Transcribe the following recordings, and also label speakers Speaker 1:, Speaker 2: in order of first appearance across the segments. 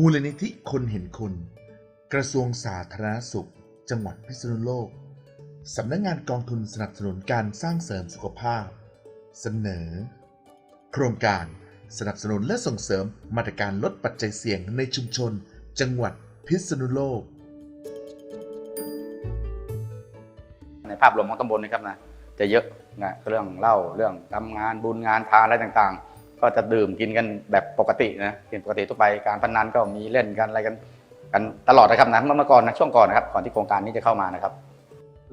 Speaker 1: มูลนิธิคนเห็นคุณ กระทรวงสาธารณสุข จังหวัดพิษณุโลก สำนักงงานกองทุนสนับสนุนการสร้างเสริมสุขภาพ เสนอ โครงการสนับสนุนและส่งเสริมมาตรการลดปัจจัยเสี่ยงในชุมชน จังหวัดพิษณุโลก
Speaker 2: ในภาพรวมของตำบลนะครับนะจะเยอะนะเรื่องเล้าเรื่องทำงานบุญงานทานอะไรต่างๆ ก็จะดื่มกินกันแบบปกตินะกินปกติทั่วไปการพนันก็มีเล่นกันอะไรกัน กันตลอดนะครับนะเมื่อก่อนนะช่วงก่อนนะครับก่อนที่โครงการนี้จะเข้ามานะครับ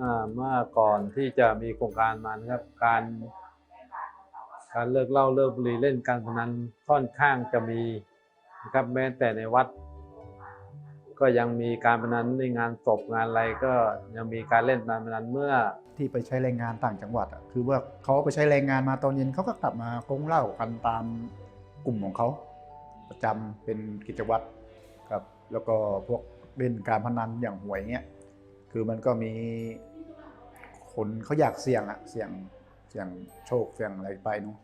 Speaker 3: อ่าเมื่อก่อนที่จะมีโครงการมานะครับการ การเลิกเหล้าเลิกบุหรี่เล่นการพนันค่อนข้างจะมีนะครับแม้แต่ในวัด ก็ยังมีการพนันในงานศพงานอะไรก็ยังมีการเล่นการพนันเมื่อ
Speaker 4: ที่ไปใช้แรงงานต่างจังหวัดอะคือว่าเขาไปใช้แรงงานมาตอนเย็นเขาก็กลับมากงเล้ากันตามกลุ่มของเขา ประจำเป็นกิจวัตรครับแล้วก็พวกเล่นการพนันอย่างหวยเงี้ยคือมันก็มีคนเขาอยากเสี่ยงอะเสี่ยงเสี่ยงโชคเสี่ยงอะไรไปเนาะ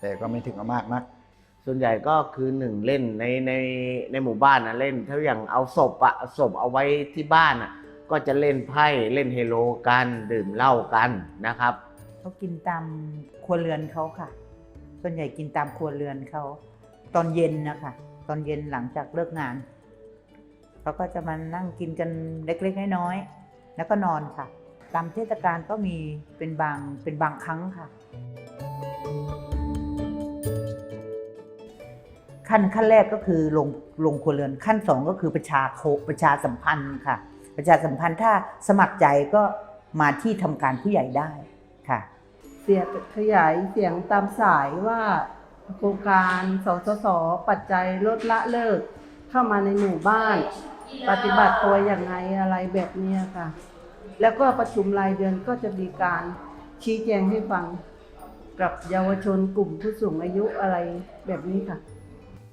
Speaker 4: แต่ก็ไม่ถึงกับมากนัก
Speaker 5: ส่วนใหญ่ก็คือหนึ่งเล่นในในในหมู่บ้านนะเล่นถ้าอย่างเอาศพอะศพเอาไว้ที่บ้านอะก็จะเล่นไพ่เล่นเฮโลกันดื่มเหล้ากันนะครับ
Speaker 6: เขากินตามครัวเรือนเขาค่ะ ส่วนใหญ่กินตามครัวเรือนเขาตอนเย็นนะคะตอนเย็นหลังจากเลิกงานเขาก็จะมานั่งกินกันเล็กๆน้อยๆแล้วก็นอนค่ะ ตามเทศกาลก็มีเป็นบางเป็นบางครั้งค่ะ ขั้นขั้นแรกก็คือลงลงครัวเรือนขั้นสองก็คือประชาโคประชาสัมพันธ์ค่ะ ประชาสัมพันธ์ถ้าสมัครใจก็มาที่ทำการผู้ใหญ่ได้ค่ะ
Speaker 7: เสียขยายเสียงตามสายว่าโครงการสสส ปัจจัยลดละเลิก เข้ามาในหมู่บ้าน ปฏิบัติตัวอย่างไงอะไรแบบเนี้ค่ะ แล้วก็ประชุมรายเดือนก็จะมีการชี้แจงให้ฟังกับเยาวชนกลุ่มผู้สูงอายุอะไรแบบนี้ค่ะ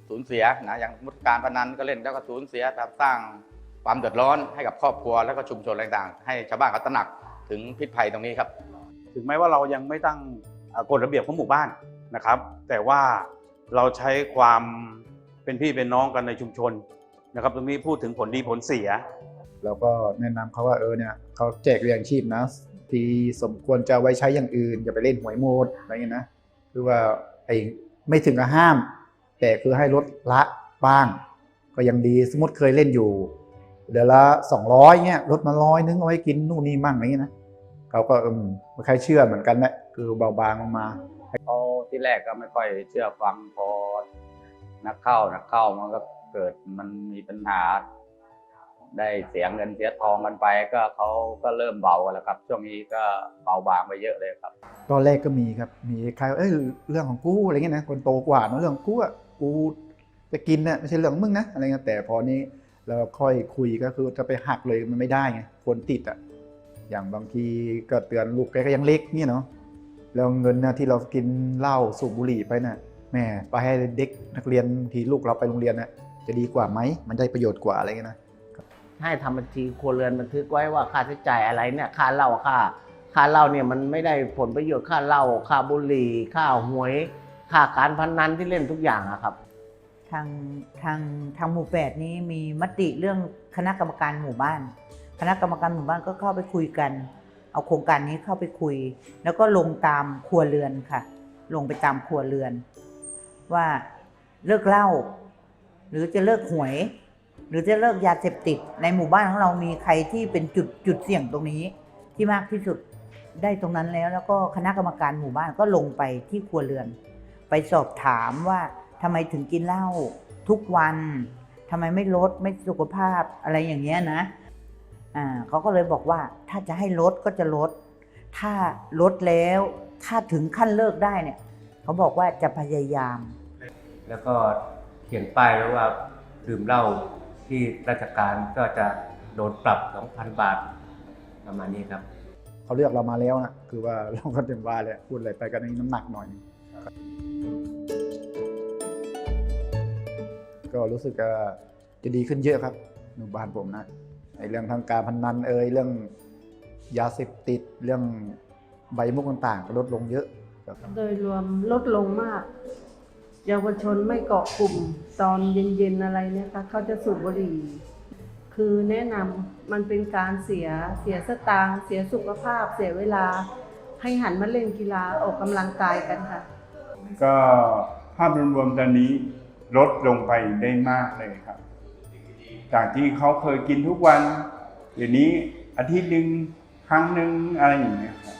Speaker 2: สูญเสียนะอย่างมุตการพนันก็เล่นแล้วก็สูญเสียแบบสร้างความเดือดร้อนให้กับครอบครัวแล้วก็ชุมชนต่างๆ ให้ชาวบ้านเขาตระหนักถึงพิษภัยตรงนี้ครับ
Speaker 8: ถึงแม้ว่าเรายังไม่ตั้งกฎระเบียบของหมู่บ้านนะครับ แต่ว่าเราใช้ความเป็นพี่เป็นน้องกันในชุมชนนะครับ ตรงนี้พูดถึงผลดีผลเสีย
Speaker 4: แล้วก็แนะนำเขาว่าเออเนี่ยเขาแจกเรียงชีพนะ ที่สมควรจะไว้ใช้อย่างอื่น อย่าไปเล่นหวยโมดอะไรเงี้ยนะคือว่าไอ้ไม่ถึงกับห้าม แต่คือให้ลดละบ้าง ก็ยังดีสมมติเคยเล่นอยู่เดือนละสองร้อยเงี้ยลดมาร้อยนึงเอาไว้กินนู่นนี่มั่งอะไรเงี้ยนะเขาก็อืมไม่ใครเชื่อเหมือนกันแหละคือเบาบางลงมา
Speaker 2: เขาที่แรกก็ไม่ค่อยเชื่อฟังพอนักเข้านักเข้ามันก็เกิดมันมีปัญหา ได้เสียเงินเสียทองกันไปก็เขาก็เริ่มเบาแล้วครับ ช่วงนี้ก็เบาบางไปเยอะเลยครับ
Speaker 4: ตอนแรกก็มีครับมีใครว่าเอ้ยเรื่องของกูอะไรเงี้ยนะคนโตกว่าเนอะเรื่องของกูอะ กูจะกินน่ะไม่ใช่เรื่องมึงนะอะไรเงี้ยแต่พอนี้เราค่อยคุยก็คือจะไปหักเลยมันไม่ได้ไงคนติดอะอย่างบางทีก็เตือนลูกแกก็ยังเล็กเนี่ยเนาะแล้วเงินนะที่เรากินเหล้าสูบบุหรี่ไปน่ะแม่ไปให้เด็กนักเรียนทีลูกเราไปโรงเรียนน่ะจะดีกว่าไหมมันได้ประโยชน์กว่าอะไรเงี้ยนะ
Speaker 5: ให้ทำบัญชีครัวเรือนบันทึกไว้ว่าค่าใช้จ่ายอะไรเนี่ยค่าเหล้าค่าค่าเหล้าเนี่ยมันไม่ได้ผลประโยชน์ค่าเหล้าค่าบุหรี่ค่าหวย ค่าการพนนันที่เล่นทุกอย่างอะครับ
Speaker 6: ทางทางทางหมู่แปดนี้มีมติเรื่องคณะกรรมการหมู่บ้าน คณะกรรมการหมู่บ้านก็เข้าไปคุยกัน เอาโครงการนี้เข้าไปคุย แล้วก็ลงตามครัวเรือนค่ะ ลงไปตามครัวเรือน ว่าเลิกเหล้าหรือจะเลิกหวย หรือจะเลิกยาเสพติด ในหมู่บ้านของเรามีใครที่เป็นจุดจุดเสี่ยงตรงนี้ที่มากที่สุดได้ตรงนั้นแล้ว แล้วก็คณะกรรมการหมู่บ้านก็ลงไปที่ครัวเรือน ไปสอบถามว่าทำไมถึงกินเหล้าทุกวันทำไมไม่ลดไม่สุขภาพอะไรอย่างเงี้ยนะอ่าเขาก็เลยบอกว่าถ้าจะให้ลดก็จะลด ถ้าลดแล้วถ้าถึงขั้นเลิกได้เนี่ยเขาบอกว่าจะพยายาม
Speaker 9: แล้วก็เขียนป้ายไว้ว่าดื่มเหล้าที่ราชการก็จะโดนปรับ 2,000 บาทประมาณนี้ครับ
Speaker 4: เขาเลือกเรามาแล้วนะคือว่าเราก็เต็มว่าเลยพูดอะไรไปก็ในน้ำหนักหน่อย ก็รู้สึกว่าจะดีขึ้นเยอะครับหมู่บ้านผมนะไอ้เรื่องทางการพนันเอ่ยเรื่องยาเสพติดเรื่องใบมุกต่างๆก็ลดลงเยอะครับ
Speaker 7: โดยรวมลดลงมาก เยาวชนไม่เกาะกลุ่มตอนเย็นๆอะไรเนี่ยค่ะเขาจะสูบบุหรี่ คือแนะนำมันเป็นการเสียเสียสตางค์เสียสุขภาพ เสียเวลา ให้หันมาเล่นกีฬาออกกำลังกายกันค่ะ
Speaker 10: ก็ภาพรวมๆตอนนี้ ลดลงไปได้มากเลยครับ จากที่เขาเคยกินทุกวันเดี๋ยวนี้อาทิตย์หนึ่งครั้งหนึ่งอะไรอย่างเงี้ยครับ